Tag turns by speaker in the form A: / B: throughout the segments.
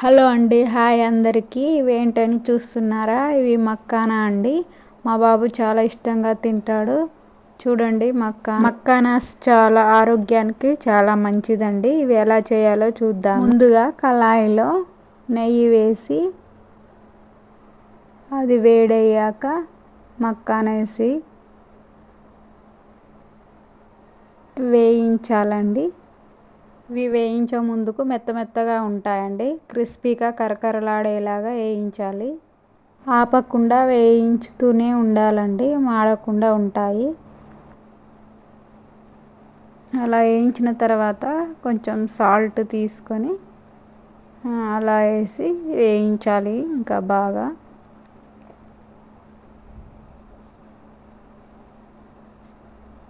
A: Hello అండి hi అందరికీ. ఇవేంటని చూస్తున్నారా? ఇవి మక్కానా అండి? మా బాబు చాలా ఇష్టంగా తింటాడు. చూడండి మక్కా మక్కానాస్ చాలా ఆరోగ్యానికి చాలా మంచిదండి. ఇవి ఎలా చేయాలో చూద్దాం. ముందుగా కళాయిలో నెయ్యి వేసి అది వేడయ్యాక మక్కానేసి వేయించాలండి. ఇవి వేయించే ముందుకు మెత్త మెత్తగా ఉంటాయండి. క్రిస్పీగా కరకరలాడేలాగా వేయించాలి. ఆపకుండా వేయించుతూనే ఉండాలండి. మాడకుండా ఉంటాయి. అలా వేయించిన తర్వాత కొంచెం సాల్ట్ తీసుకొని అలా వేసి వేయించాలి ఇంకా బాగా.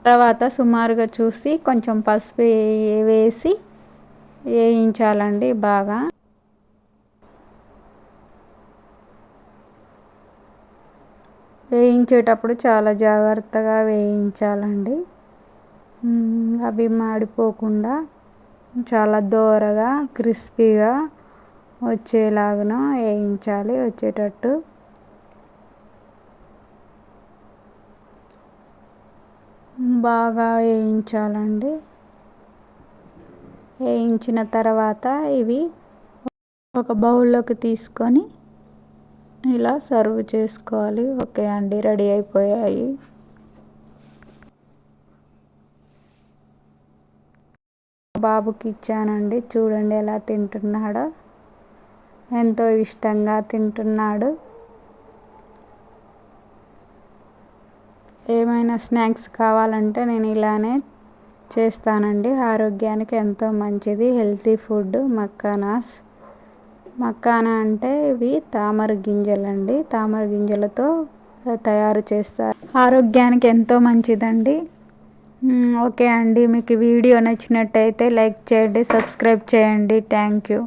A: తర్వాత సుమారుగా చూసి కొంచెం పసుపు వేసి వేయించాలండి బాగా. వేయించేటప్పుడు చాలా జాగ్రత్తగా వేయించాలండి. అవి మాడిపోకుండా చాలా దోరగా క్రిస్పీగా వచ్చేలాగా వేయించాలి వచ్చేటట్టు. బాగా వేయించాలండి. వేయించిన తర్వాత ఇవి ఒక బౌల్లోకి తీసుకొని ఇలా సర్వ్ చేసుకోవాలి. ఓకే అండి రెడీ అయిపోయాయి. బాబుకి ఇచ్చానండి. చూడండి ఎలా తింటున్నాడో. ఎంతో ఇష్టంగా తింటున్నాడు. ఏమైనా స్నాక్స్ కావాలంటే నేను ఇలానే చేస్తానండి. ఆరోగ్యానికి ఎంతో మంచిది. Healthy food మక్కానాస్. మక్కానా అంటే ఇవి తామర గింజలండి. తామర గింజలతో తయారు చేస్తారు. ఆరోగ్యానికి ఎంతో మంచిదండి. ఓకే అండి. మీకు వీడియో నచ్చినట్టయితే లైక్ చేయండి సబ్స్క్రైబ్ చేయండి. Thank you.